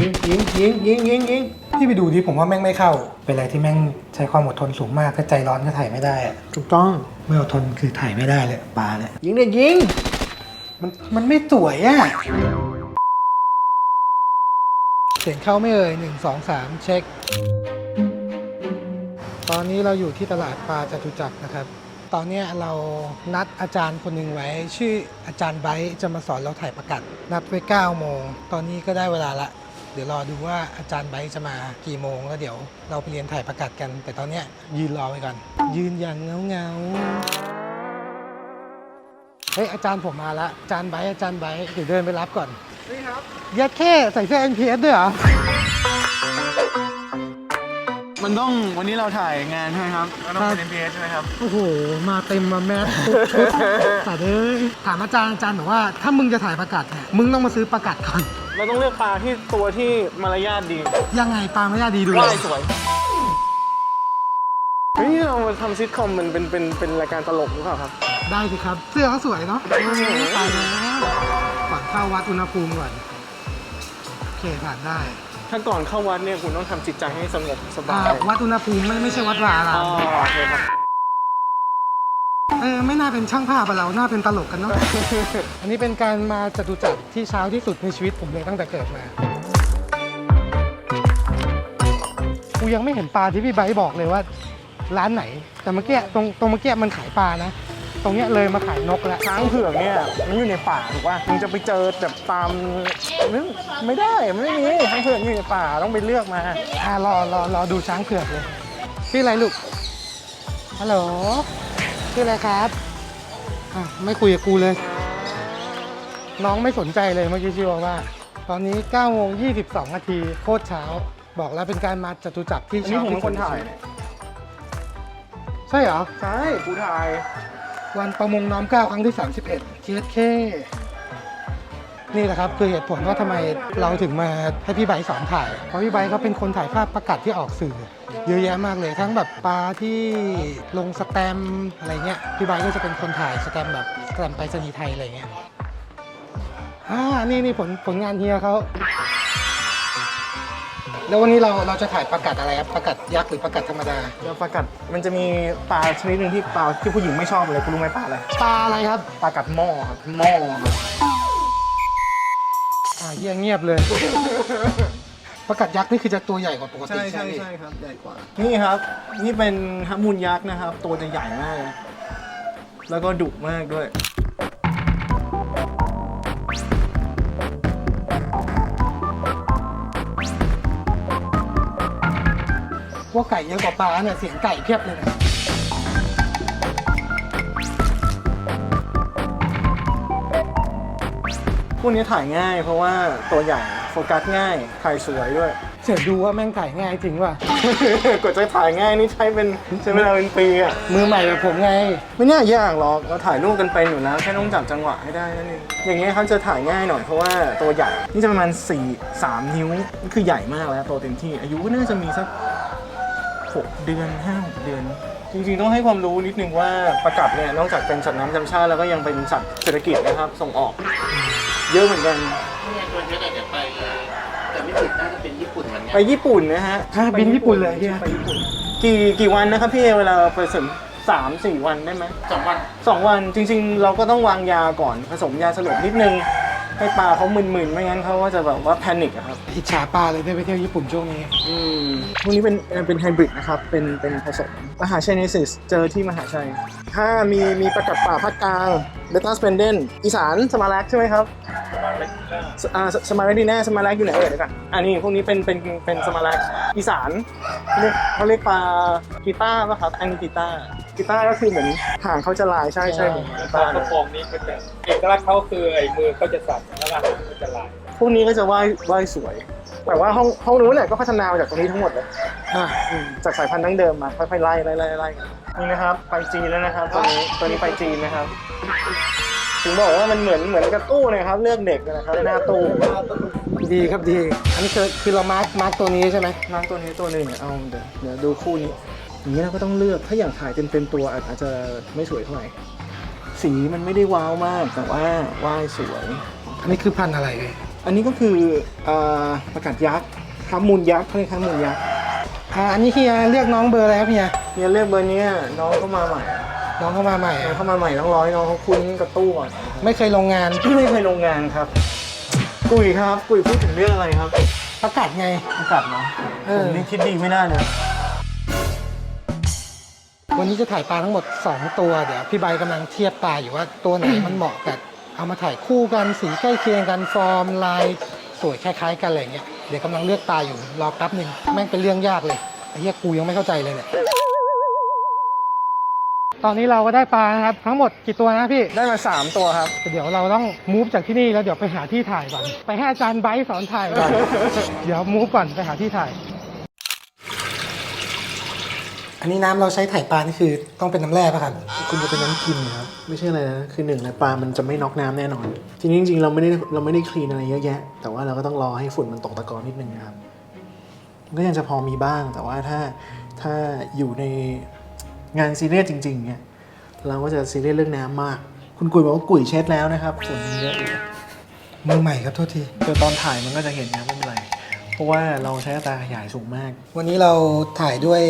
ยิงยิงยิงยิงยิงยิงที่ไปดูที่ผมว่าแม่งไม่เข้า เป็นอะไรที่แม่งใช้ความอดทนสูงมากถ้าใจร้อนก็ถ่ายไม่ได้อะถูกต้องไม่อดทนคือถ่ายไม่ได้เลยปลาเลยยิงเนี่ยยิงมันมันไม่สวยอะเสียงเข้าไม่เอ่ยหนึ่งสองสามเช็ค ตอนนี้เราอยู่ที่ตลาดปลาจตุจักรนะครับ ตอนเนี้ยเรานัดอาจารย์คนหนึ่งไว้ ชื่ออาจารย์ไบร์ทจะมาสอนเราถ่ายประกัด นัดไว้9โมง ตอนนี้ก็ได้เวลาละ เดี๋ยวรอดูว่าอาจารย์ไบร์ทจะมากี่โมง แล้วเดี๋ยวเราไปเรียนถ่ายประกัดกัน แต่ตอนเนี้ยยืนรอไว้ก่อน ยืนอย่างเงาเงาๆเฮ้ยอาจารย์ผมมาละอาจารย์ไบร์ทอาจารย์ไบร์ทเดี๋ยวเดินไปรับก่อนนี่ครับยัดแค่ใส่เสื้อ NPS ด้วยเหรอ มันต้องวันนี้เราถ่ายงานใช่ไหมครับเราต้องเป็น NPS ใช่ไหมครับ โอ้โห มาเต็มมาแมสทุกชุดแต่เอ้ยถามอาจารย์อาจารย์บอกว่าถ้ามึงจะถ่ายประกาศเนี่ยมึงต้องมาซื้อประกาศก่อนเราต้องเลือกปลาที่ตัวที่มารยาทดียังไงปลาไม่ได้ดีดูว่ายสวยเฮ้ยเรามาทำซิทคอมมันเป็นเป็นเป็นรายการตลกหรือเปล่าครับ ได้สิครับ เสื้อเขาสวยเนาะตายแล้วก่อนเข้าวัดอุณหภูมิก่อนโอเคผ่านได้ ถ้าก่อนเข้าวัดเนี่ยคุณต้องทำจิตใจให้สงบสบาอ่ายวัดอุณหภูมิไม่ไม่ใช่วัดวาอาราอ๋อมโอเคครับ เออไม่น่าเป็นช่างภาพอะเราน่าเป็นตลกกันเนาะ อันนี้เป็นการมาจตุจักรที่เช้าที่สุดในชีวิตผมเลยตั้งแต่เกิดมา กูยังไม่เห็นปลาที่พี่ไบร์ทบอกเลยว่า ร้านไหน แต่เมื่อกี้ตรงตรงเมื่อกี้มันขายปลานะ ตรงเนี้ยเลยมาขายนกแล้วช้างเผือกเนี่ยมันอยู่ในป่าถูกป่ะมึงจะไปเจอแบบตามนึกไม่ได้มันไม่มีช้างเผือกอยู่ในป่าต้องไปเลือกมาอ่ารอรอรอดูช้างเผือกเลยชื่ออะไรลูกฮัลโหลชื่ออะไรครับอะไม่คุยกับกูเลย น้องไม่สนใจเลยเมื่อกี้ชื่อว่า ตอนนี้9โมง22นาทีโคตรเช้า บอกแล้วเป็นการมาจตุจักรที่อันนี้เช้าผมเป็นที่สุคดนถ่ายเนี่ยใช่เหรอ ใช่กูถ่าย วันประมงน้อมเกล้าครั้งที่ 31เทียเคนี่แหละครับคือเหตุผลว่าทำไมเราถึงมาให้พี่ไบสอนถ่าย เพราะพี่ไบเขาเป็นคนถ่ายภาพประกาศที่ออกสื่อ เยอะแยะมากเลย ทั้งแบบปลาที่ลงสแตมอะไรเงี้ยพี่ไบก็จะเป็นคนถ่ายสแตมแบบสแตมไปรษณีย์ไทยอะไรเงี้ยอ่านี่นี่ผลผลงานเฮียเขา แล้ววันนี้เราเราจะถ่ายประกาศอะไรครับประกาศยักษ์หรือประกาศธรรมดาแล้วปลากัดมันจะมีปลาชนิดหนึ่งที่ปลาที่ผู้หญิงไม่ชอบเลยคุณรู้ไหมปลาอะไรปลาอะไรครับปลากัดหม้อครับหม้อครับอ่าเฮียเงียบเลย ประกาศยักษ์นี่คือจะตัวใหญ่กว่าปกติใช่ใช่ไหมใช่ครับใหญ่กว่า นี่ครับ นี่เป็นฮัมมูนยักษ์นะครับ ตัวจะใหญ่มากนะแล้วก็ดุมากด้วย ว่าไก่เยอะกว่าปลาเนี่ยเสียงไก่เพียบเลยนะพวกนี้ถ่ายง่ายเพราะว่าตัวใหญ่โฟกัสง่าย ถ่ายสวยด้วย เสียดูว่าแม่งไก่ง่ายจริงว่ะกว่าจะถ่ายง่ายนี่ใช้เป็นใช้เวลาเป็นปีอะมือใหม่แบบผมไง ไม่น่ายากหรอกเราถ่ายรูปกันเป็นอยู่แล้วแค่ต้องจับจังหวะให้ได้นั่นเองอย่างเงี้ยเขาจะถ่ายง่ายหน่อยเพราะว่าตัวใหญ่ นี่จะประมาณ4 3 นิ้วนี่คือใหญ่มากแล้วโตเต็มที่ อายุก็น่าจะมีสัก 6 เดือน5 6เดือน จริงๆต้องให้ความรู้นิดนึงว่าประกัดเนี่ยนอกจากเป็นสัตว์น้ำจำชาติแล้วก็ยังเป็นสัตว์เศรษฐกิจนะครับส่งออก เยอะเหมือนกันตัวนี้เดี๋ยวไป แต่ไม่ผิดน่าจะเป็นญี่ปุ่นเหมือนกันไปญี่ปุ่นนะฮะฮะบินญี่ปุ่นเลยเฮียไปญี่ปุ่นกี่กี่วันนะครับพี่เอเวลาไปถึงสามสี่วันได้ไหม สองวัน สองวันจริงๆ เราก็ต้องวางยาก่อนผสมยาสลบนิดนึง ให้ปลาเขามึนๆ ไม่งั้นเขาก็จะแบบว่าแพนิคอะครับ อิจฉาปลาเลยได้ไปเที่ยวญี่ปุ่นช่วงนี้ อืมพวกนี้เป็นเอ่อเป็นไฮบริดนะครับ เป็นเป็นผสมมหาชัยเนซิสเจอที่มหาชัยถ้ามีมีประกัดป่าภาคกลางเบต้าสเปนเดนอีสานสมารักใช่ไหมครับ สอ่าสสมารักดีแน่สมารักอยู่ไหนเอ่ยเดี๋ยวกันอันนี้พวกนี้เป็นเป็นเป็นสมารักอีสานเรียกเขาเรียกปลากีต้าป่ะครับอันนี้กีต้า กีต้าก็คือเหมือนหางเขาจะลายใช่ใช่เหมือนกีปลาต้าเลกระยพงนี้ก็จะเอกลักษณ์เขาคือไอ้มือเขาจะสั่นแล้วก็หางเขาจะลาย พวกนี้ก็จะว่ายว่ายสวย แต่ว่าห้องห้องนู้นเนี่ยก็พัฒนามาจากตรงนี้ทั้งหมดเลยอ่าอืมจากสายพันธุ์ดั้งเดิมมาค่อยๆไล่ไล่ไล่ไล่นี่นะครับไปจีนแล้วนะครับตอนนี้ตอนนี้ไปจีนนะครับถึงบอกว่ามันเหมือนเหมือนกับตู้นะครับ เลือกเด็กนะครับหน้าตู้ดีครับดี อันนี้คือคือเรามาร์กมาร์กตัวนี้ใช่ไหมน้องตัวนี้ตัวหนึ่งเอาเดี๋ยวเดี๋ยวดูคู่นี้ อย่างนี้เราก็ต้องเลือกถ้าอย่างถ่ายเป็นเป็นตัวอาจอาจจะไม่สวยเท่าไหร่สีมันไม่ได้ว้าวมากแต่ว่าว่ายสวย อันนี้คือพันธุ์อะไรเลยพอันนี้ก็คือเอ่อประกาศยักษ์ฮามูลยักษ์เขาเรียกฮามูลยักษ์อ่าอันนี้เฮียเรียกน้องเบอร์อะไรครับเฮียเนี่ยเรียกเบอร์เนี้ยน้องเข้ามาใหม่น้องเข้ามาใหม่น้องเข้ามาใหม่ต้องร้อยน้องเขาคุ้นกับตู้ก่อนไม่เคยลงงาน ไม่เคยลงงานครับ กุยครับกุยพูดถึงเรื่องอะไรครับประกาศไง อากาศเนาะเอผอ มนี่คิดดีไม่ได้เลย วันนี้จะถ่ายปลาทั้งหมด 2 ตัวเดี๋ยวพี่ใบกำลังเทียบปลาอยู่ว่าตัวไหนมันเหมาะกับเอามาถ่ายคู่กันสีใกล้เคียงกันฟอร์มลายสวยคล้ายๆกันอะไรเงี้ยเดี๋ยวกำลังเลือกปลาอยู่รอแป๊บหนึ่งแม่งเป็นเรื่องยากเลยไอ้เหี้ยกูยังไม่เข้าใจเลยเนี่ยตอนนี้เราก็ได้ปลานะครับทั้งหมดกี่ตัวนะพี่ได้มา 3 ตัวครับ เดี๋ยวเราต้องมูฟจากที่นี่แล้วเดี๋ยวไปหาที่ถ่ายก่อนไปให้อาจารย์ไบร์ทสอนถ่ายก่อนเดี๋ยวมูฟก่อนไปหาที่ถ่าย อันนี้น้ำเราใช้ถ่ายปลานี่คือต้องเป็นน้ำแร่ป่ะครับคุณจะเป็นน้ำกินครับไม่ใช่อะไรนะคือหนึ่งเลยปลามันจะไม่น็อกน้ำแน่นอนทีนี้จริงๆเราไม่ได้เราไม่ได้คลีนอะไรเยอะแยะ แต่ว่าเราก็ต้องรอให้ฝุ่นมันตกตะกอนนิดนึงนะครับมันก็ยังจะพอมีบ้างแต่ว่าถ้าถ้าอยู่ในงานซีเรียสจริงๆเนี่ยเราก็จะซีเรียสเรื่องน้ำมาก คุณกุยบอกว่ากุยเช็ดแล้วนะครับฝุ่นมันเยอะอยู่มือใหม่ครับโทษทีคือตอนถ่ายมันก็จะเห็นนะไม่เป็นไร เพราะว่าเราใช้อัตราขยายสูงมาก วันนี้เราถ่ายด้วย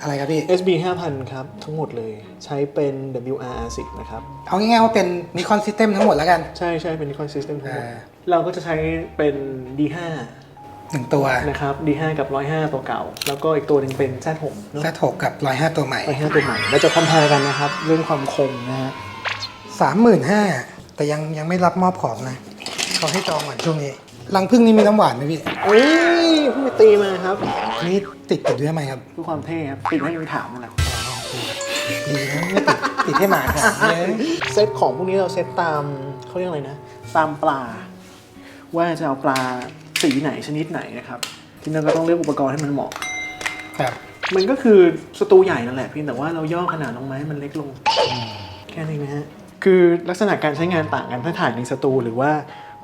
อะไรครับพี่ SB 5000 ครับ ทั้งหมดเลยใช้เป็น WR10 นะครับ เอาง่ายๆว่าเป็นนิคอนซิสเต็มทั้งหมดแล้วกัน ใช่ใช่เป็น Nikon System ทั้งหมด อ่า เราก็จะใช้เป็น D5 หนึ่งตัว นะครับ D5 กับ 105 ตัวเก่า แล้วก็อีกตัวหนึ่งเป็น Z6 เนอะแซหกกับร้อยห้าตัวใหม่ 105 ตัวใหม่เราจะคอมเพลกันนะครับ เรื่องความคมนะฮะสามหมื่นห้าแต่ยังยังไม่รับมอบของนะเขาให้จองก่อนช่วงนี้รังพึ่งนี่มีน้ำหวานไหมพี่ เอ้ยเพิ่งไปตีมาครับ นี่ติดติดด้วยไหมครับเพื่อความเท่ครับติดให้ยังถามมาแล้วดีนะไม่ติดติดให้หมาค่ะเลยเซตของพวกนี้เราเซตตามเขาเรียกอะไรนะ ตามปลา ว่าจะเอาปลาสีไหนชนิดไหนนะครับ ทีนั้นก็ต้องเลือกอุปกรณ์ให้มันเหมาะครับมันก็คือสตูใหญ่นั่นแหละเพียงแต่ว่าเราย่อขนาดลงมาให้มันเล็กลง แค่นี้นะฮะ คือลักษณะการใช้งานต่างกันถ้าถ่ายในสตูหรือว่า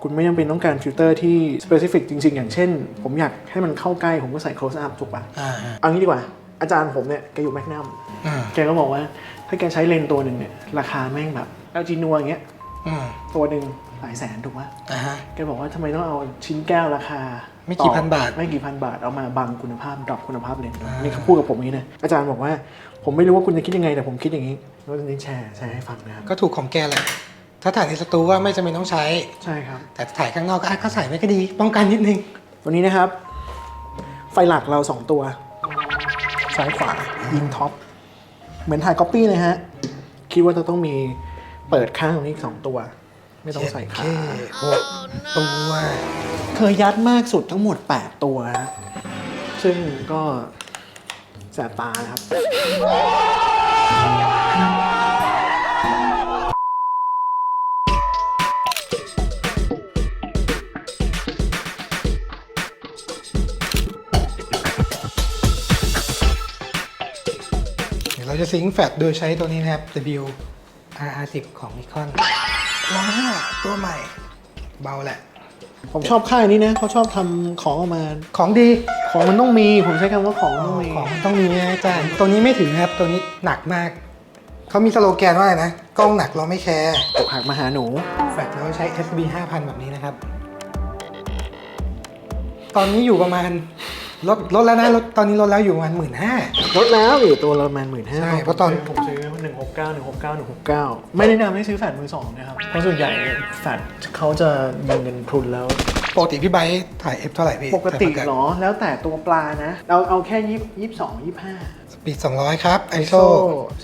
คุณไม่จำเป็นต้องการฟิลเตอร์ที่ specific จริง ๆ อย่างเช่น ผมอยากให้มันเข้าใกล้ ผมก็ใส่ close up ถูกปะอ่าเอางี้ดีกว่า อาจารย์ผมเนี่ยแกอยู่แมกนัมอืมแกก็บอกว่าถ้าแกใช้เลนส์ตัวหนึ่งเนี่ยราคาแม่งแบบ LG นัวอย่างเงี้ยอืมตัวหนึ่งหลายแสนถูกปะอ่าฮะ แกบอกว่าทำไมต้องเอาชิ้นแก้วราคาไม่กี่พันบาท ไม่กี่พันบาทเอามาบังคุณภาพดรอปคุณภาพเลนส์อ่านี่นี่เขาพูดกับผมอย่างนี้นะอาจารย์บอกว่าผมไม่รู้ว่าคุณจะคิดยังไงแต่ผมคิดอย่างนี้แล้วนี้แชร์แชร์ให้ฟังนะครับ ก็ถูกของแกแหละ ถ้าถ่ายในสตูว่าไม่จำเป็นต้องใช้ ใช่ครับ แต่ถ่ายข้างนอกก็อะก็ใส่ไว้ก็ดี ป้องกันนิดนึงวันนี้นะครับ ไฟหลักเราสองตัว ซ้ายขวายิงท็อป เหมือนถ่ายก๊อปปี้เลยฮะ คิดว่าจะต้องมีเปิดข้างตรงนี้อีกสองตัว ไม่ต้องใส่ขาโอเคหกตัวเคยยัดมากสุดทั้งหมด 8 ตัวฮะซึ่งก็แสบตานะครับ เดี๋ยวเราจะซิงค์แฟลชโดยใช้ตัวนี้นะครับ W R10 ของ Nikon ร้อยห้าตัวใหม่ เบาแหละ ผมชอบค่ายนี้นะเขาชอบทำของออกมาของดี ของมันต้องมี ผมใช้คำว่าของมันต้องมีของมันต้องมีนะอาจารย์ตัวนี้ไม่ถึงนะครับ ตัวนี้หนักมาก เขามีสโลแกนว่าอะไรนะ กล้องหนักเราไม่แคร์ตกหักมาหาหนู แฟลชเราใช้ SB 5000 แบบนี้นะครับ ตอนนี้อยู่ประมาณ ลดลดแล้วนะลดตอนนี้ลดแล้วอยู่ประมาณหมื่นห้า ลดแล้วอยู่ตัวละประมาณหมื่นห้าใช่เพราะตอน ผมซื้อหนึ่งหกเก้าหนึ่งหกเก้าหนึ่งหกเก้าไม่แนะนำให้ซื้อแฟดมือสองนะครับ เพราะส่วนใหญ่แฟดเขาจะยิงเงินพรุนแล้ว ปกติพี่ไบร์ทถ่าย F เท่าไหร่พี่ปกติเหรอ แล้วแต่ตัวปลานะ เราเอาแค่ยี่ยี่สองยี่ห้าสปีด200 ครับ ISO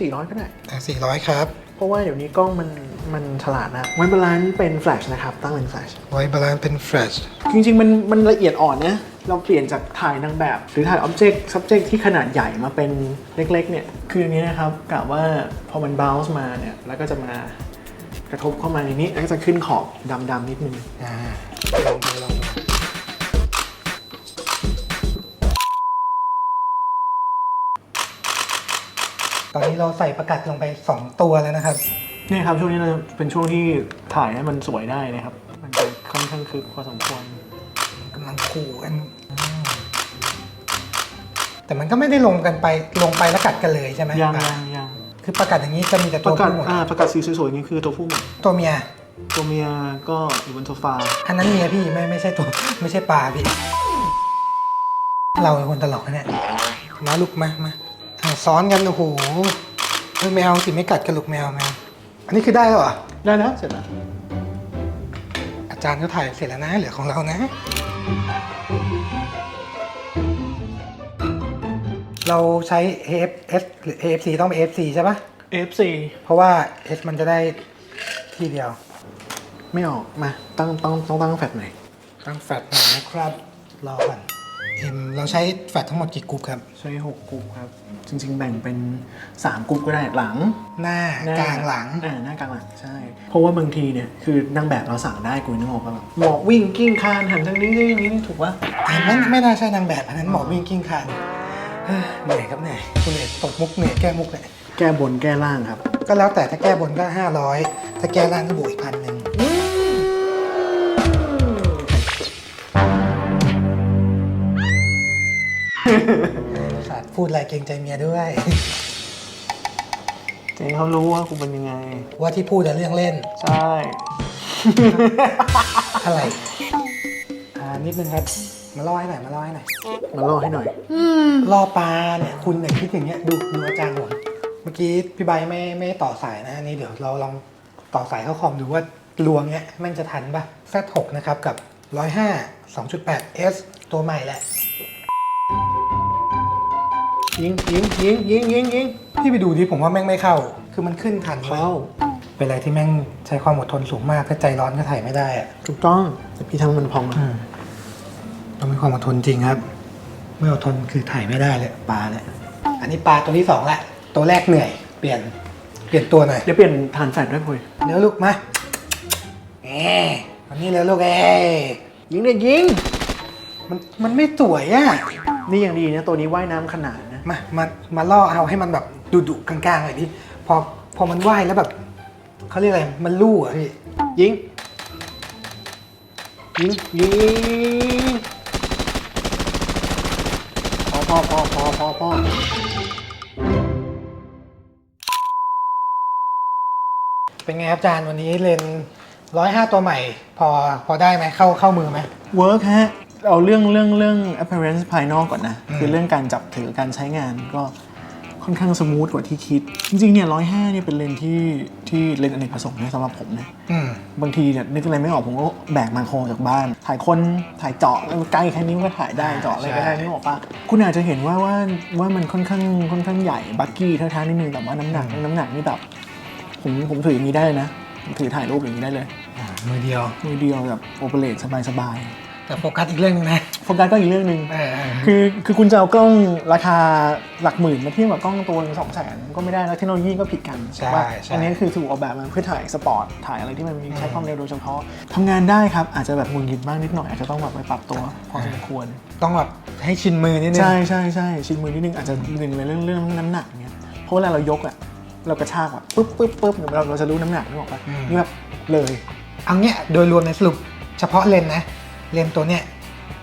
สี่ร้อยก็ได้อะ400ครับ เพราะว่าเดี๋ยวนี้กล้องมัน มันฉลาดนะไว้บาลานซ์เป็นแฟลชนะครับ ตั้งเป็นแฟลชไว้บาลานซ์เป็นแฟลชจริงๆ มันมันละเอียดอ่อนนะ เราเปลี่ยนจากถ่ายนางแบบ หรือถ่าย object subject ที่ขนาดใหญ่มาเป็นเล็กๆ เนี่ย คืออย่างนี้นะครับกะว่าพอมัน bounce มาเนี่ย แล้วก็จะมากระทบเข้ามาในนี้ แล้วก็จะขึ้นขอบดำๆนิดนึง อ่าลองดูลองดูตอนนี้เราใส่ประกัดลงไป 2 ตัวแล้วนะครับ เนี่ยครับช่วงนี้เราเป็นช่วงที่ถ่ายให้มันสวยได้นะครับ มันจะค่อนข้างคึกพอสมควรกำลังขู่กันอืมแต่มันก็ไม่ได้ลงกันไปลงไปแล้วกัดกันเลยใช่ไหมยังอะยังยังคือประกัดอย่างนี้จะมีแต่ปตัวระกาศผู้หมดอ่าประกาศสีสวยๆอย่างนี้คือตัวผู้หมดตัวเมีย ตัวเมียก็อยู่บนโซฟาอันนั้นเมียพี่ไม่ไม่ใช่ตัวไม่ใช่ปลาพี่ เราเป็นคนตลกนะเนี่ยมาลูกมามาอะซ้อนกันโอ้โหเฮ้ยแมวสิไม่กัดกันลูกแมวแมว อันนี้คือได้แล้วเหรอ ได้แล้วเสร็จแล้ว อาจารย์ก็ถ่ายเสร็จแล้วนะ เหลือของเรานะ เราใช้ AFS หรือ AFC ต้องเป็น AFC ใช่ปะ FC เพราะว่า S มันจะได้ทีเดียว ไม่ออกมาตั้งต้องต้องตั้งแฟลชไหนอยตั้งแฟลชหน่อยนะครับ รอก่อน เอ็มเราใช้แฟลชทั้งหมดกี่กรุ๊ปครับ ใช้หกกลุ่มครับ จริง ๆ แบ่งเป็นสามกลุ่มก็ได้หลังหน้าหน้กลางหลัง อ่าหน้ากลางหลังใช่ เพราะว่าบางทีเนี่ยคือนางแบบเราสั่งได้กูนึกออกปะแบบหมอกวิ่งกิ้งคานหันทางนี้ทางนี้ถูกปะอ่าไม่ไม่น่าใช่นางแบบอันนั้นหมอวิ่งกิ้งคานเฮ้ยเหนื่อยครับเหนื่อยคุณเหนื่อยตกมุกเหนื่อยแก้มุกเลยแก้บนแก้ล่างครับ ก็แล้วแต่ถ้าแก้บนก็ 500 ถ้าแก้ล่างก็บวกอีกพันหนึ่ง สัตว์พูดอะไรเกรงใจเมียด้วย เจ๊เขารู้ว่ากูเป็นยังไง ว่าที่พูดแต่เรื่องเล่น ใช่ อะไร อ่า นิดนึงครับ มาล่อให้หน่อย มาล่อให้หน่อย มาล่อให้หน่อย ล่อปลาเนี่ย คุณเนี่ยคิดอย่างเงี้ย ดูดูอาจารย์ผมเมื่อกี้พี่ใบร์ทไม่ไม่ต่อสายนะอันนี่เดี๋ยวเราลองต่อสายเข้าคอมดูว่าลวงเนี้ยแม่งจะทันปะ Z6 นะครับกับ 105 2.8 S ตัวใหม่แหละ ยิงยิงยิงยิงยิงยิงพี่ไปดูดิผมว่าแม่งไม่เข้า คือมันขึ้นทันว้ยเข้า เป็นอะไรที่แม่งใช้ความอดทนสูงมากถ้าใจร้อนก็ถ่ายไม่ได้อะถูกต้อง แต่พี่ทำให้มันพองนะต้องมีความอดทนจริงครับ ไม่อดทนคือถ่ายไม่ได้เลยปลาเลยอันนี้ปลาตัวที่สองละตัวแรกเหนื่อย เปลี่ยน เปลี่ยนตัวหน่อยเดี๋ยวเปลี่ยนฐานแฟลชด้วยพุยเร็วลูกมาแหมวันนี้เร็วลูกเอ้ยยิงเด็ยิง มันมันไม่สวยอะ นี่อย่างดีนะตัวนี้ว่ายน้ำขนาดนะ มามามาล่อเอาให้มันแบบดุดุๆกลางๆหน่อยพี่พอพอมันว่ายแล้วแบบเขาเรียกอะไรมันลู่อะพี่ยิงยิงยิงพอพอพอพอพอพอเป็นไงครับอาจารย์วันนี้เลนร้อยห้าตัวใหม่ พอพอได้ไหมเข้าเข้ามือไหมเวิร์กฮะ เอาเรื่องเรื่องเรื่อง appearance ภายนอกก่อนนะอืมคือเรื่องการจับถือการใช้งานก็ค่อนข้างสมูทกว่าที่คิด จริงๆเนี่ยร้อยห้าเนี่ยเป็นเลนส์ที่ที่เลนส์อเนกประสงค์นะสำหรับผมนะอืมบางทีเนี่ยนึกอะไรไม่ออกผมก็แบกมาโครจากบ้าน ถ่ายคนถ่ายเจาะใกล้แค่นี้มันก็ถ่ายได้เจาะอะไรก็ได้ใช่นึกออกปะคุณอาจจะเห็นว่าว่าว่ามันค่อนข้างค่อนข้างใหญ่บักกี้เท่าๆนิดนึงแต่ว่าน้ำหนักน้ำหนักนี่แบบผมผมถืออย่างนี้ได้เลยนะผมถือถ่ายรูปอย่างนี้ได้เลยอ่ามือเดียวมืมือเดียวแบบโอเปเรตสบาย แต่โฟกัสอีกเรื่องหนึงนะๆโฟกัสก็อีกเรื่องหนึ่งเออเออคือคือคุณจะเอากล้องราคาหลักหมื่นมาเทียบกับกล้องตัวสองแสนก็ไม่ได้แล้วเทคโนโลยีก็ผิดกันใช่ว่าใช่อันนี้คือถูกออกแบบมาเพื่อถ่ายสปอร์ตถ่ายอะไรที่มันมีใช้ความเร็วโดยเฉพาะทำงานได้ครับ อาจจะแบบหงุดหงิดบ้างนิดหน่อยอาจจะต้องแบบไปปรับตัวพอสมควร ต้องแบบให้ชินมือนิดนึงใช่ใช่ใช่ชินมือนิดนึงอาจจะหนึ่งเลยเรื่องเรื่องน้ำหนักเนี่ยเพราะเวลาเรายกอะเรากระชากอะปุ๊บปุ๊บปุ๊บเดี๋ยวเราเราจะรู้น้ำหนักนึกออกปะนี่แบบเลยเอาเนี้ยโดยรวมในสรุปเฉพาะเลนนะ เลนตัวเนี้ย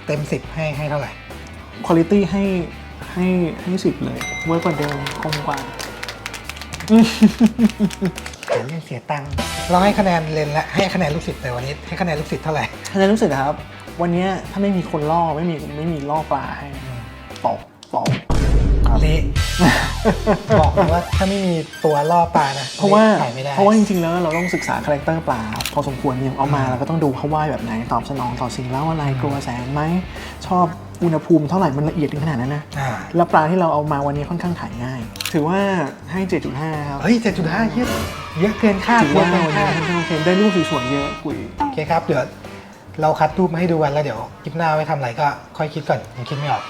เต็มสิบให้ให้เท่าไหร่คุณภาพให้ให้ให้สิบเลยเวิร์กกว่าเดิมคมกว่าหาเรื่องเสียตังค์เราให้คะแนนเลนและให้คะแนนลูกศิษย์ไปวันนี้ให้คะแนนลูกศิษย์เท่าไหร่ท่านรู้สึกครับ วันเนี้ยถ้าไม่มีคนล่อไม่มีไม่มีล่อปลาให้ตกตก เละ บอกเลยว่าถ้าไม่มีตัวล่อปลานะเพราะว่าขายไม่ได้เพราะว่าจริงๆแล้วเราต้องศึกษาคาแรคเตอร์ปลาพอสมควรอย่างเอามาเราก็ต้องดูเขาว่ายแบบไหนตอบสนองต่อสิ่งเล่าอะไรกลัวแสงไหมชอบอุณหภูมิเท่าไหร่มันละเอียดถึงขนาดนั้นนะอ่าแล้วปลาที่เราเอามาวันนี้ค่อนข้างขายง่าย ถือว่าให้ 7.5 ครับเฮ้ยเจ็ดจุดห้าเยอะเยอะเกินคาดถือเยว่าอะเกินวันนี้คาดค่อนข้างโอเคได้รูปสวยๆเยอะกุยโอเคครับ เดี๋ยวเราคัดรูปมาให้ดูกันแล้วเดี๋ยวคลิปหน้าไว้ทำอะไรก็ค่อยคิดก่อนยังคิดไม่ออก